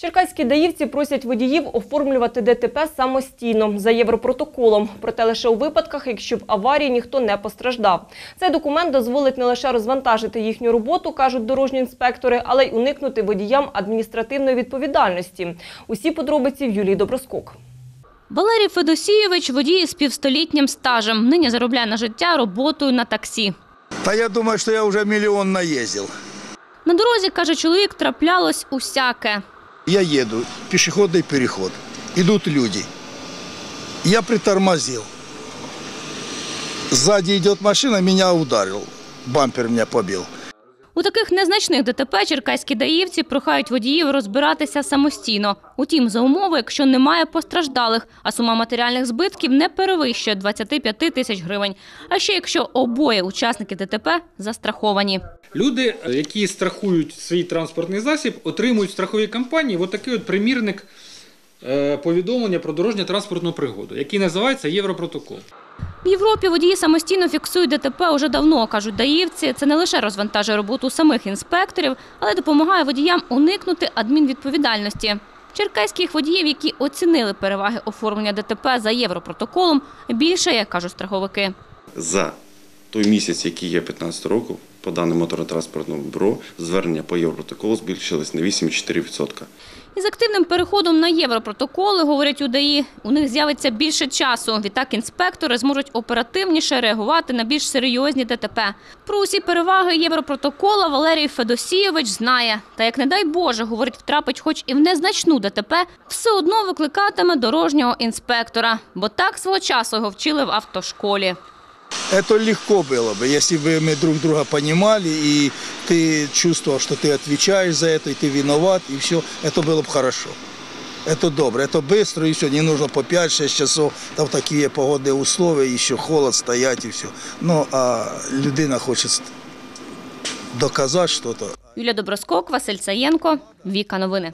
Черкаські даївці просять водіїв оформлювати ДТП самостійно за європротоколом. Проте лише у випадках, якщо в аварії ніхто не постраждав. Цей документ дозволить не лише розвантажити їхню роботу, кажуть дорожні інспектори, але й уникнути водіям адміністративної відповідальності. Усі подробиці в Юлії Доброскок. Валерій Федосійович – водій з півстолітнім стажем. Нині заробляє на життя роботою на таксі. Да я думаю, что я уже миллион наездил. На дорозі, каже чоловік, траплялось усяке. Я еду, пешеходный переход. Идут люди. Я притормозил. Сзади идет машина, меня ударил. Бампер меня побил. У таких незначних ДТП черкаські даївці прохають водіїв розбиратися самостійно. Утім, за умови, якщо немає постраждалих, а сума матеріальних збитків не перевищує 25 тисяч гривень. А ще якщо обоє учасники ДТП застраховані. Люди, які страхують свій транспортний засіб, отримують в страховій компанії отакий от примірник е, повідомлення про дорожньо-транспортну пригоду, який називається Європротокол. В Європі водії самостійно фіксують ДТП уже давно, кажуть даївці. Це не лише розвантажує роботу самих інспекторів, але допомагає водіям уникнути адмінвідповідальності. Черкаських водіїв, які оцінили переваги оформлення ДТП за європротоколом, більше, як кажуть страховики. за той місяць, який є 15 років, по даним моторно-транспортного бюро, звернення по європротоколу збільшилось на 8,4%. Із активним переходом на європротоколи, говорять у у них з'явиться більше часу. Відтак інспектори зможуть оперативніше реагувати на більш серйозні ДТП. Про усі переваги європротокола Валерій Федосійович знає. Та як не дай Боже, говорить, втрапить хоч і в незначну ДТП, все одно викликатиме дорожнього інспектора. Бо так свого часу його вчили в автошколі. Это легко было бы, если бы мы друг друга понимали, и ты чувствовал, что ты отвечаешь за это, и ты виноват, и все. Это было бы хорошо. Это добро, это быстро, и все. Не нужно по 5-6 часов, там такие погодные условия, еще холод стоять, и все. Ну, а людина хочет доказать что-то. Юлія Доброскок, Василь Саєнко, Віка Новини.